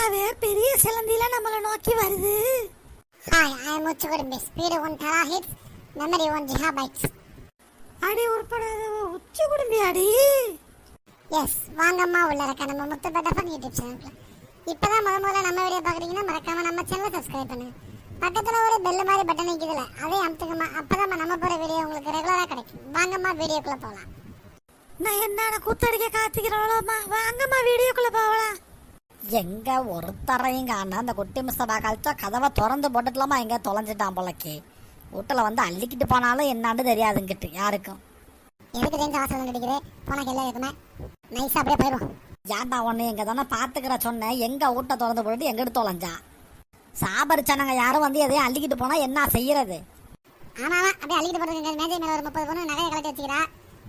என்னவே பெரிய சிலந்தில நம்மள நோக்கி வருது. Hi I am Uchchakudumbi speed one tera hertz memory one gigabytes அடி உருப்படாத உச்சி குடும்பி அடி. எஸ் வாங்கம்மா உள்ள இருக்க நம்ம முத்துப்பட்ட ஃபன் யூடியூப் சேனலுக்கு இப்பதான் முத முதல்ல நம்ம வீடியோ பார்க்குறீங்கன்னா மறக்காம நம்ம சேனலை சப்ஸ்கிரைப் பண்ணுங்க. பக்கத்துல ஒரு பெல் மாதிரி பட்டன் நிற்குதுல அதே அமுத்துக்கம்மா அப்பதான் நம்ம போற வீடியோ உங்களுக்கு ரெகுலரா கிடைக்கும். வாங்கம்மா வீடியோக்குள்ள போகலாம் நான் என்னடா கூத்தடிக்க காத்துக்கிறோம்மா வாங்கம்மா வீடியோக்குள்ள போகலாம். எங்க ஒருத்தரையும் காண அந்த குட்டி மிஸ்டபா கழிச்சா கதவை திறந்து போட்டுக்கலாமா? எங்க தொலைஞ்சிட்டான் போலக்கு. வீட்டில் வந்து அள்ளிக்கிட்டு போனாலும் என்னான்னு தெரியாதுங்கிட்டு யாருக்கும். எதுக்கு தெரிஞ்ச அவசரம் கிடைக்குது போனா எல்லாம் இருக்குமே. நைஸா அப்படியே போயிடும் ஏன்டா ஒன்று எங்க தானே பார்த்துக்கிற சொன்னேன் எங்க வீட்டை திறந்து போட்டு எங்கிட்டு தொலைஞ்சா? சாபரிச்சானங்க யாரும் வந்து எதையும் அள்ளிக்கிட்டு போனா என்ன செய்யறது? ஆமா அப்படியே அள்ளிட்டு போறது மேஜை மேல ஒரு முப்பது பொண்ணு நகையை கலட்டி வச்சுக்கிறா.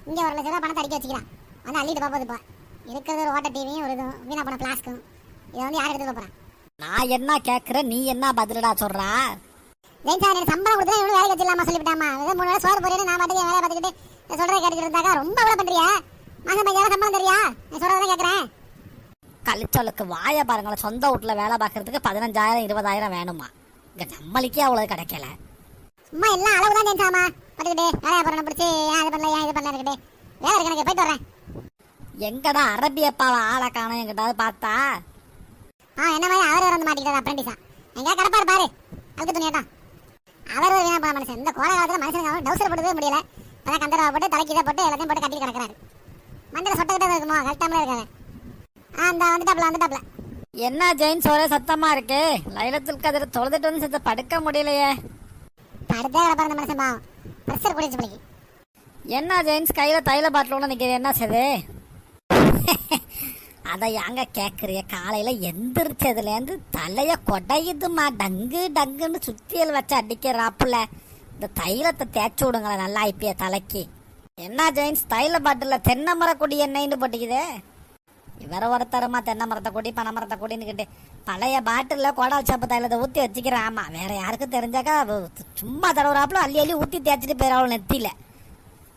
இங்க ஒரு லட்ச ரூபா பணத்தை அடிக்க வச்சுக்கிறா. வந்து அள்ளிட்டு போகுது இப்போ இருக்கிறது ஒரு ஓட்ட டிவியும் ஒரு இதுவும். வீணா போன பிளாஸ்க்கும் இதை வந்து யார் எடுத்து போறா? நான் என்ன கேட்குறேன் நீ என்ன பதிலடா சொல்றா? ஜெயிச்சா எனக்கு சம்பளம் கொடுத்தா இவ்வளவு வேலைக்கு வச்சிடலாமா சொல்லிவிட்டாமா? ஏதோ மூணு வேளை சோறு போறேன்னு நான் பாட்டுக்கு வேலையை பார்த்துக்கிட்டு சொல்றதை கேட்டுக்கிட்டு இருந்தாக்கா ரொம்ப அவ்வளோ பண்றியா? மாசம் பையன் சம்பளம் தெரியா நீ சொல்றதை கேட்கறேன் கழிச்சலுக்கு வாய பாருங்களேன் சொந்த வீட்டில் வேலை பார்க்கறதுக்கு பதினஞ்சாயிரம் இருபதாயிரம் வேணுமா? இங்க நம்மளுக்கே அவ்வளவு கிடைக்கல. சும்மா எல்லாம் அளவு தான் ஜெயிச்சாமா பார்த்துக்கிட்டு வேலையை போறேன் பிடிச்சி ஏன் இது பண்ணல ஏன் இது பண்ணல இருக்கட்டு வேலை இருக்கு எனக்கு? போயிட்டு வரேன் எங்கடா அரபியப்பாவை ஆளை காணோம் எங்கிட்டாவது பார்த்தா? ஆ என்ன மாதிரி? அவர் வந்து மாட்டிக்கிட்டாரு அப்ரெண்டிஸா எங்கேயா கிடப்பாரு பாரு. அதுக்கு துணியாட்டம் அவர் ஒரு வீணா மனுஷன். இந்த கோடை காலத்தில் மனுஷனுக்கு டவுசர் போடவே முடியல. அதான் கந்தரவா போட்டு தலைக்கு இதை போட்டு எல்லாத்தையும் போட்டு கட்டிட்டு கிடக்குறாரு. மண்டல சொட்டக்கிட்ட இருக்குமோ? கரெக்டாமல இருக்காரு ஆ இந்த வந்துட்டாப்ல வந்துட்டாப்ல என்ன ஜெயின்ஸ் ஒரே சத்தமா இருக்கு? லைலத்துல் கதிர் தொலைதுட்டு வந்து செத்து படுக்க முடியலையே. அடுத்தே கிடப்பாரு இந்த மனுஷன் பாவம். ப்ரெஷர் குடிச்சு பிடிக்கு என்ன ஜெயின்ஸ் கையில தைல பாட்டிலோட நிக்கிறது என்ன செய்து? அதை ஏங்க கேக்குறிய காலையில் எந்திரிச்சதுலேருந்து தலையை கொடையுதுமா டங்கு டங்குன்னு சுத்தியல் வச்சு அடிக்கிறாப்புல. இந்த தைலத்தை தேய்ச்சி விடுங்களேன் நல்லா ஐப்பிய தலைக்கு. என்ன ஜெயின்ஸ் தைல பாட்டில் தென்னை மரக்கொடி எண்ணெய்னு போட்டிக்குதே. இவர ஒருத்தரமா தென்னை மரத்தை கொடி பனை மரத்தை கொடின்னுக்கிட்டு. பழைய பாட்டிலில் கோடால் சாப்பு தைலத்தை ஊற்றி வச்சுக்கிறேன். ஆமாம் வேற யாருக்கும் தெரிஞ்சாக்கா சும்மா தடவுறாப்புல அள்ளி அள்ளி ஊற்றி தேய்ச்சிட்டு போயிடாவும் நெத்தியில்.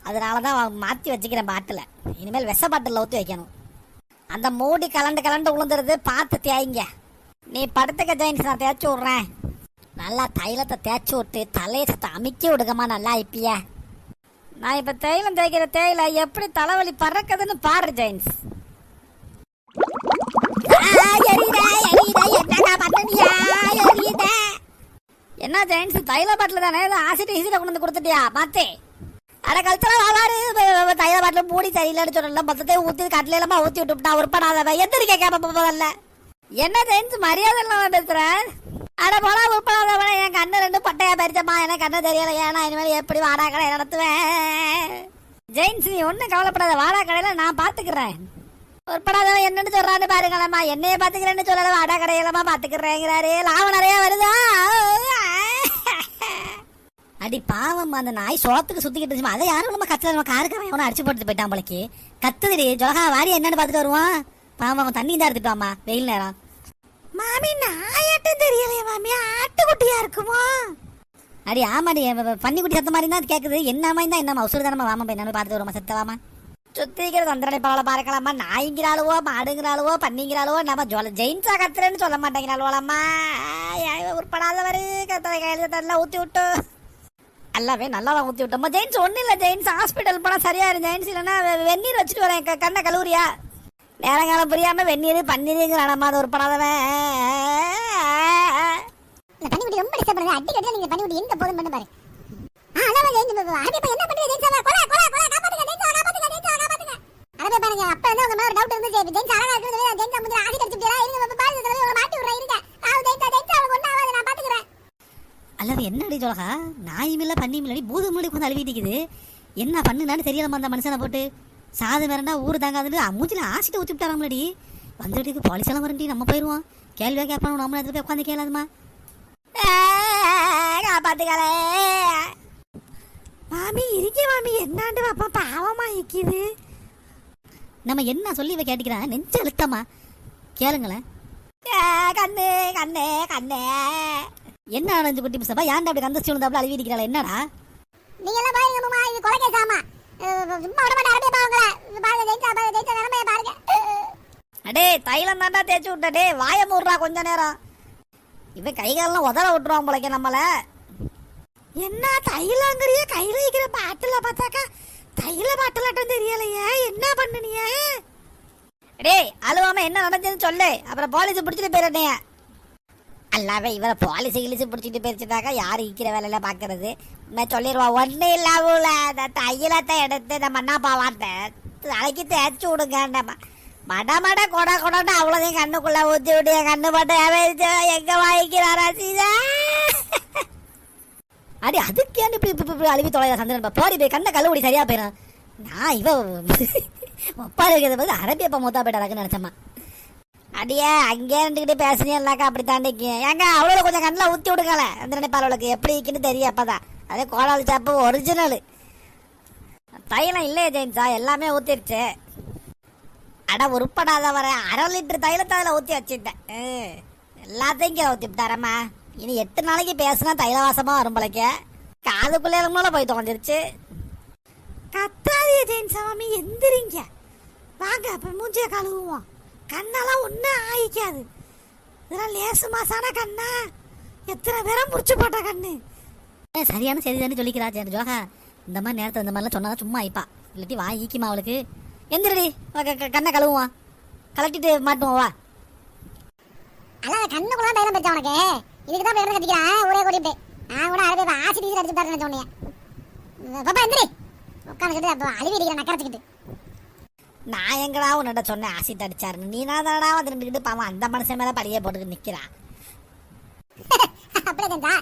அதனால தான் மாற்றி வச்சுக்கிறேன் பாட்டில் இனிமேல் விஷ பாட்டிலில் ஊற்றி வைக்கணும். அந்த மூடி கலண்டு கலண்டு உளுந்துருது பார்த்து தேய்ங்க. நீ படுத்துக்க ஜெயின்ஸ் நான் தேய்ச்சி விட்றேன். நல்லா தைலத்தை தேய்ச்சி விட்டு தலையை சத்த அமுக்கி விடுங்கம்மா நல்லா இப்பிய. நான் இப்போ தைலம் தேய்க்கிற தேயில எப்படி தலைவலி பறக்குதுன்னு பாரு ஜெயின்ஸ். என்ன ஜெயின்ஸ் தைல பாட்டில் தானே ஏதோ ஆசிட் ஈசிட்ட கொண்டு வந்து கொடுத்துட்டியா? பார்த்தே அட கழுத்துல வாவாரு தைல பாட்டில் மூடி சரியில்லைன்னு சொல்லல மொத்தத்தை ஊற்றி கட்டில இல்லாம ஊற்றி விட்டுவிட்டா உருப்படாதவ எந்திரிக்க கேப்ப போதல்ல என்ன தெரிஞ்சு மரியாதை இல்லாம பேசுகிறேன் அட போல உருப்படாதவன என் கண்ணு ரெண்டு பட்டையா பறிச்சம்மா. எனக்கு கண்ணு தெரியல. ஏன்னா இனிமேல் எப்படி வாடா கடை நடத்துவேன்? ஜெயின்ஸ் நீ ஒன்றும் கவலைப்படாத. வாடா கடையில நான் பாத்துக்கிறேன். உட்படாதவன் என்னன்னு சொல்றான்னு பாருங்களேம்மா. என்னைய பாத்துக்கிறேன்னு சொல்லல. வாடா கடையிலமா பாத்துக்கிறேங்கிறாரு. லாபம் நிறைய வருதா? அடி பாவம் அந்த நாய் சோத்துக்கு சுத்திக்கிட்டு இருந்துச்சு அதை யாரும் நம்ம கத்துல நம்ம காருக்காரன் எவனும் அடிச்சு போட்டு போயிட்டான் போலக்கு. கத்துதுடி. ஜொலகா வாரி என்னன்னு பார்த்துட்டு வருவான் பாவம் அவன் தண்ணி தான் எடுத்துட்டாமா வெயில் நேரம். மாமி நாயாட்டம் தெரியலையே மாமி. ஆட்டுக்குட்டியா இருக்குமோ? அடி ஆமாடி. பன்னிக்குட்டி சத்த மாதிரி தான் கேக்குது. என்னமா இருந்தா என்னமா உசுறு தானமா வாமா போய் என்னன்னு பார்த்துட்டு வருமா செத்தலாமா சுத்திக்கிற தந்திரனை பரவல பார்க்கலாமா? நாய்ங்கிறாளுவோ மாடுங்கிறாளுவோ பண்ணிங்கிறாளுவோ நம்ம ஜொல ஜெயின்ஸா கத்துறேன்னு சொல்ல மாட்டேங்கிறாளுவோலம்மா. உருப்படாதவரு. கத்தரை கையில தரல ஊத்தி விட்டு. எல்லாமே நல்லா தான் ஊற்றி விட்டோம் ஜெயின்ஸ் ஒன்றும் இல்லை ஜெயின்ஸ் ஹாஸ்பிட்டல் போனால் சரியா இரு ஜெயின்ஸ் இல்லைன்னா வெந்நீர் வச்சுட்டு வரேன் கண்ண கண்ணை கழுவுறியா நேரங்காலம் புரியாம வெந்நீர் பன்னீருங்கிறானம்மா அது ஒரு படாதவன் இந்த பனிக்குட்டி ரொம்ப டிஸ்டர்ப் பண்ணுது அடி கட்டில நீங்க பனிக்குட்டி எங்க போதும் பண்ணு பாரு ஆ அதான் அரபி என்ன பண்றீங்க ஜெயிச்சா கொலை கொலை கொலை காப்பாத்துங்க ஜெயிச்சா காப்பாத்துங்க ஜெயிச்சா காப்பாத்துங்க அரபி பாருங்க அப்ப வந்து உங்க மேல ஒரு டவுட் இருந்துச்சு ஜெயிச்சா அழகா இருக்குது ஜெயிச்சா வந்து ஆசி கடிச்சுட்டீரா இருங்க பாபு பாருங்க தடவை உங்களை மாட்டி விடுறேன் இருங்க ஆ ஜெயிச்சா ஜெயிச்சா அவங்க ஒண்ணு ஆகாது நான் பாத்துக்கிறேன் அல்லது என்னடி சொல்லகா நாயும் இல்லை பண்ணியும் இல்லடி கொஞ்சம் அழுவிட்டிக்குது என்ன பண்ணுனான்னு தெரியலமா அந்த மனுஷனை போட்டு. சாதம் வேறண்டா ஊர் தாங்காதுன்னு மூச்சில ஆசிட்டு ஊற்றி விட்டாராம்லடி வந்துட்டு போலீஸ் எல்லாம் வரண்டி நம்ம போயிடுவோம் கேள்வியாக கேட்பானு நம்ம இடத்துல போய் உட்காந்து கேளாதுமா. காப்பாத்துக்கலே மாமி இருக்கே மாமி என்னாண்டு பாப்பா பாவமா இருக்குது. நம்ம என்ன சொல்லி இவ கேட்டுக்கிறான்? நெஞ்ச அழுத்தமா. கேளுங்களேன். கண்ணு கண்ணே கண்ணே. என்ன அடைஞ்சு குட்டி பிசப்பா ஏன்டா அப்படி கந்தஸ்டி விழுந்தாப்புல அழுவி இருக்கிறாள் என்னடா? நீங்க எல்லாம் பாருங்க மாமா இது கொலை கேஸ் சும்மா விட மாட்டேன் அரபி பாவங்கள. பாருங்க ஜெயிச்சா பாருங்க ஜெயிச்சா நிலைமைய பாருங்க. அடே தைலம் தாண்டா தேய்ச்சி விட்ட டே வாய மூடுறா கொஞ்ச நேரம். இவன் கை காலெல்லாம் உதற விட்டுருவான் போலக்க நம்மள. என்ன தைலங்கிறிய கையில இருக்கிற பாட்டில் பார்த்தாக்கா தைல பாட்டிலாட்டம் தெரியலையே. என்ன பண்ணுனிய? டேய் அழுவாம என்ன நடந்ததுன்னு சொல்லு. அப்புறம் போலீஸ் பிடிச்சிட்டு போயிடனே அல்லாவே இவரை போலீஸ் கிழிச்சு பிடிச்சிட்டு போயிருச்சுட்டாக்கா யார் இருக்கிற வேலையில பார்க்கறது நான் சொல்லிடுவா ஒன்றும் இல்லாமல் அந்த தையலத்தை எடுத்து நம்ம மண்ணாப்பா வார்த்தை. தலைக்கு தேய்ச்சி விடுங்க நம்ம மட மட கொட கொடன்னு அவ்வளோதையும் கண்ணுக்குள்ளே ஊற்றி விட்டு என் கண்ணு மட்டும் எங்கே எங்க வாங்கிக்கிறாரா சீதா அடி அதுக்கேன்னு இப்படி இப்படி இப்படி அழுவி தொலைதா சந்திரன் போடி போய் கண்ணை கல்லுபடி சரியாக போயிடும். நான் இவன் ஒப்பா இருக்கிறத பார்த்து அரபியப்பா மூத்தா போயிட்டாருன்னு நினச்சம்மா. அடியே அங்கே இருந்துக்கிட்டு பேசுனீங்கன்னாக்கா அப்படி தாண்டிக்கு ஏங்க அவ்வளோ கொஞ்சம் கண்ணில் ஊற்றி விடுங்களே அந்த நினைப்பாளர்களுக்கு எப்படி இருக்குன்னு தெரியும் அப்பதான். அதே கோலால் சாப்பு ஒரிஜினல் தைலம் இல்லையே ஜெயின்ஸா எல்லாமே ஊற்றிருச்சு அட உருப்படாத வர அரை லிட்டர் தைலத்தை அதில் ஊற்றி வச்சுட்டேன். எல்லாத்தையும் இங்கே ஊற்றிவிட்டாரம்மா இனி எட்டு நாளைக்கு பேசுனா தைலவாசமாக வரும் போலக்க. காதுக்குள்ளே போய் தொலைஞ்சிருச்சு. கத்தாதிய ஜெயின் சாமி எந்திரிங்க. வாங்க அப்போ மூஞ்சியை கழுவுவோம். கண்ணெல்லாம் ஒன்றும் ஆயிக்காது. இதெல்லாம் லேசு மாசான கண்ணா. எத்தனை பேரும் முடிச்சு போட்ட கண்ணு. ஏ, சரியான சரி தானே சொல்லிக்கிறா சரி ஜோகா. இந்த மாதிரி நேரத்தில் இந்த மாதிரிலாம் சொன்னா சும்மா ஆயிப்பா இல்லாட்டி வா ஈக்கிமா அவளுக்கு. எந்திரடி வா, க- க- கண்ணை கழுவுவான் கலட்டிட்டு மாட்டுவோம் வா. அதான் கண்ணுக்குள்ள தைலம் பச்சா உனக்கு. இதுக்கு தான் பேர் கட்டிக்கிறான் ஊரே கூட்டிட்டு. நான் கூட அரபி ஆசி டீசல் அடிச்சு தரேன் சொன்னேன். பாப்பா எந்திரி. உட்காந்துக்கிட்டு அப்போ அழுவி அடிக்கிற நக்கறச்சுக்கிட்டு நான் எங்கடா உன்னிட்ட சொன்னேன் ஆசிட் அடிச்சாருன்னு நீ நான் தானடா வந்து நின்றுக்கிட்டு பாவம் அந்த மனுஷன் மேலே படியே போட்டுக்கிட்டு நிற்கிறான் அப்படியே செஞ்சா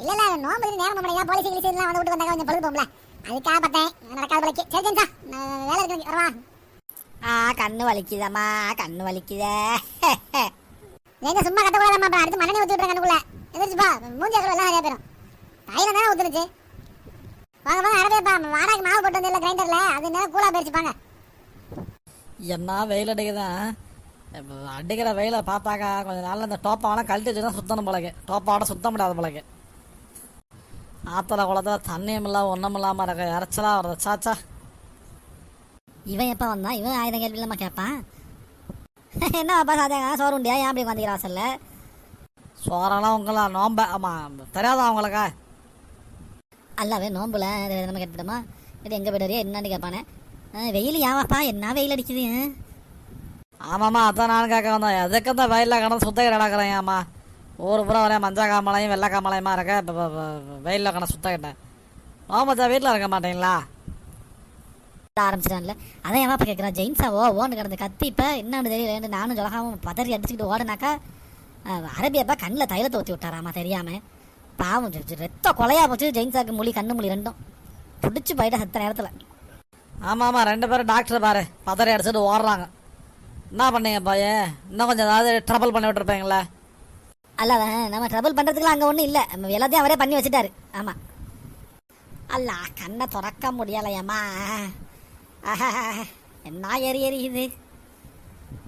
இல்ல இல்ல நோம்பு நேரம் நம்மள போலீஸ் கிளீஸ் எல்லாம் வந்து விட்டு வந்தாங்க கொஞ்சம் பொழுது போகல அதுக்காக பார்த்தேன். நடக்காத போலக்கு. சரி செஞ்சா வேலை இருக்கு வரவா ஆ கண்ணு வலிக்குதம்மா கண்ணு வலிக்குதே. நீங்க சும்மா கட்டக்கூடாதம்மா அப்புறம் அடுத்து மண்ணெண்ணெய் ஊத்தி விட்டுற கண்ணுக்குள்ள. எதிர்த்து பா மூஞ்சி அக்கறை எல்லாம் நிறைய பேரும். தைலம் தானே ஊத்துனுச்சு? வாங்க வாங்க அரபியப்பா வாடகைக்கு மாவு போட்டு வந்து கிரைண்டர்ல அது நேரம் கூலா போயிருச்சு பாங்க. என்ன வெயில் அடிக்குதான் அடிக்கிற வெயிலை பார்த்தாக்கா கொஞ்ச நாள்ல இந்த டோப்பாவெல்லாம் கழட்டி வச்சு தான் சுத்தணும் போலக்கு. டோப்பாவோட சுத்த முடியாத போலக்கு. ஆத்தல குளத்துல தண்ணியும் இல்லாம ஒன்றும் இல்லாமல் இருக்க. இறச்சலா வருது. சாச்சா இவன் எப்போ வந்தான் இவன் ஆயிரம் கேள்வி இல்லாமல் கேட்பான் என்ன அப்பா சாத்தியாங்க சோறு உண்டியா? ஏன் அப்படி வந்துக்கிறா வாசல்ல? சோறெல்லாம் உங்களா? நோம்ப. ஆமாம் தெரியாதா அவங்களுக்கா அல்லாவே நோம்புல. நம்ம கேட்டுட்டோமா இது எங்கே போய்ட்டு என்னன்னு கேட்பானே வெயில் ஏவாப்பா என்ன வெயில் அடிக்குது? ஆமாம்மா அதான் நான் கேட்க வந்தேன். எதுக்கு இந்த வயலில் கடந்து சுத்த கிடக்குறேன் ஆமா ஊர் பூரா ஒரே மஞ்சள் காமலையும் வெள்ளை காமலையுமா இருக்க? இப்போ வெயிலில் கடந்து சுத்த கிட்டேன் நோம்பச்சா வீட்டில் இருக்க மாட்டீங்களா? ஆரம்பிச்சிட்டான்ல. அதான் ஏன் கேட்குறான் ஜெயின்ஸா ஓ ஓன்னு கிடந்து கத்தி இப்போ என்னன்னு தெரியல நானும் சொல்லாம பதறி அடிச்சுக்கிட்டு ஓடுனாக்கா அரபியப்பா கண்ணில் தைலத்தை ஊற்றி விட்டாராமா தெரியாம. பாவம் ரத்த கொலையா போச்சு ஜெயின்ஸாக்கு மொழி கண்ணு மொழி ரெண்டும். பிடிச்சி போயிட்ட சத்த நேரத்தில். ஆமாம் ஆமாம் ரெண்டு பேரும் டாக்டர் பாரு. பதறி அடிச்சுட்டு ஓடுறாங்க. என்ன பண்ணீங்க பையன் இன்னும் கொஞ்சம் ஏதாவது ட்ரபிள் பண்ணி விட்டுருப்பீங்களே? அல்ல நம்ம ட்ரபிள் பண்ணுறதுக்குலாம் அங்கே ஒன்றும் இல்லை. நம்ம எல்லாத்தையும் அவரே பண்ணி வச்சுட்டாரு. ஆமாம் அல்ல கண்ணை திறக்க முடியலையம்மா. என்ன எரி எரியுது?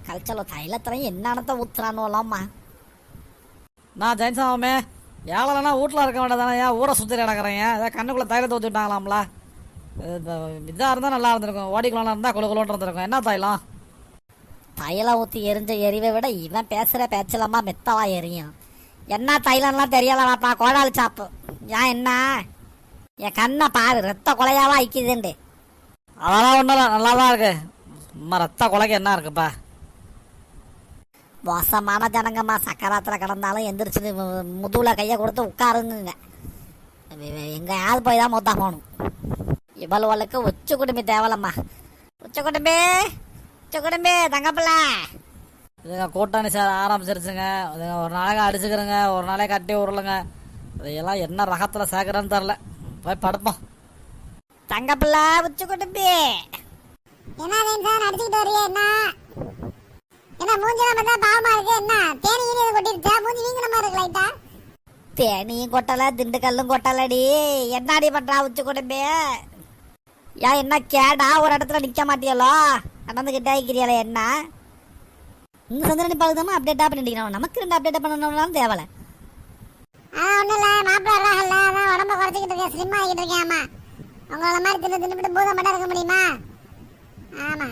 கல்ச்சலோ தைலத்திலையும் என்னத்தை ஊத்துறானோலாம்மா நான் ஜெயின்சாமே ஏழலைனா வீட்டில் இருக்க வேண்டியதானே ஏன் ஊரை சுற்றி கிடக்குறீங்க? ஏதாவது கண்ணுக்குள்ளே தைலத்தை ஊற்றி விட்டாங்களாம்ல இதாக இருந்தால் நல்லா இருந்திருக்கும். ஓடிக்கலாம் இருந்தால் குழு குழுன்னு இருந்திருக்கும். என்ன தைலம்? தைலம் ஊற்றி எரிஞ்ச எரிவை விட இவன் பேசுகிற பேச்சலம்மா மெத்தவா எரியும். என்ன தைலம்லாம் தெரியலவாப்பா கோடாலி சாப்பு. ஏன் என்ன? என் கண்ணை பாரு ரத்த கொலையாவா ஐக்குதுண்டு அதெல்லாம் ஒன்றும் இல்லை நல்லா தான் இருக்கு. சும்மா ரத்த கொலைக்கு என்ன இருக்குப்பா? மோசமான ஜனங்கம்மா. சக்கராத்தில் கிடந்தாலும் எந்திரிச்சு முதுகுல கையை கொடுத்து உட்காருங்க எங்கேயாவது போய் தான் மூத்தா போகணும். இவளுவளுக்கு உச்ச குடும்பி தேவலம்மா. உச்ச குடும்பி உச்ச குடும்பி தங்கப்பிள்ள. இதுங்க கூட்டணி சார் ஆரம்பிச்சிருச்சுங்க. இதுங்க ஒரு நாளைக்கு அடிச்சுக்கிறேங்க ஒரு நாளைக்கு கட்டி உருளுங்க. இதையெல்லாம் என்ன ரகத்தில் சேர்க்குறேன்னு தெரில போய் படுப்போம். தங்கப்பிள்ள உச்ச குடும்பி. என்ன சார் அடிச்சுக்கிட்டு வரையே என்ன? என்ன மூஞ்சி தான் பார்த்தா பாவமா இருக்கு என்ன? தேனி எதுவும் கொட்டிருச்சா? மூஞ்சி வீங்கின மாதிரி இருக்கு லைட்டா தேனியும் கொட்டல திண்டுக்கல்லும் கொட்டலடி. என்னடி பண்றா உச்ச குடும்பி? ஏன் என்ன கேடா? ஒரு இடத்துல நிக்க மாட்டியலோ? நடந்துகிட்டே இருக்கிறியல என்ன? இந்த சந்திரனி பழுதாம அப்டேட்டா பண்ணிட்டு நமக்கு ரெண்டு அப்டேட் பண்ணணும்னாலும் தேவலை. ஒண்ணும் இல்ல. மாப்பிள்ள அதான் உடம்ப குறைச்சிக்கிட்டு இருக்கேன். ஸ்லிம் ஆகிட்டு இருக்கேன் ஆமா. உங்கள மாதிரி தின்னு தின்னுபிட்டு பூதம் மட்டும் இருக்க முடியுமா? ஆமா.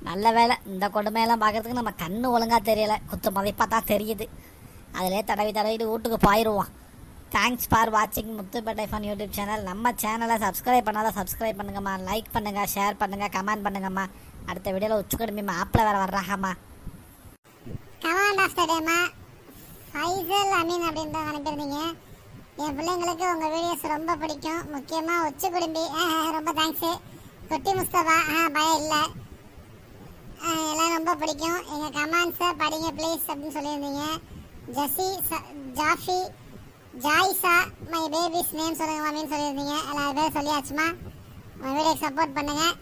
நல்ல வேலை. இந்த கொடுமையெல்லாம் பார்க்கறதுக்கு நம்ம கண்ணு ஒழுங்கா தெரியல. குத்து மதிப்பா தான் தெரியுது. அதிலே தடவி தடவிட்டு வீட்டுக்கு போயிடுவோம் தேங்க்ஸ் ஃபார் வாட்சிங் முத்துப்பேட்டை ஃபன் யூடியூப் சேனல் நம்ம சேனலை சப்ஸ்கிரைப் பண்ணாத சப்ஸ்கிரைப் பண்ணுங்கம்மா. லைக் பண்ணுங்க ஷேர் பண்ணுங்க கமெண்ட் பண்ணுங்கம்மா. அடுத்த வீடியோவில் உச்சுக்கடுமி மாப்பிள்ளை வேறு வர்றாங்கம்மா கமாண்டா ஸ்டேடியமா ஃபைசல் அமீன் அப்படின்ற அனுப்பியிருந்தீங்க என் பிள்ளைங்களுக்கு உங்கள் வீடியோஸ் ரொம்ப பிடிக்கும். முக்கியமாக உச்சி குடும்பி ரொம்ப தேங்க்ஸு குட்டி முஸ்தபா ஆ பயம் இல்லை. எல்லாம் ரொம்ப பிடிக்கும். எங்கள் கமெண்ட்ஸை படிங்க ப்ளீஸ் அப்படின்னு சொல்லியிருந்தீங்க. Jessie Jaffy Joysa my babies name சொல்லுங்க மாமின்னு சொல்லியிருந்தீங்க. எல்லாரும் பேரும் சொல்லியாச்சுமா? உங்கள் வீடியோக்கு சப்போர்ட் பண்ணுங்கள்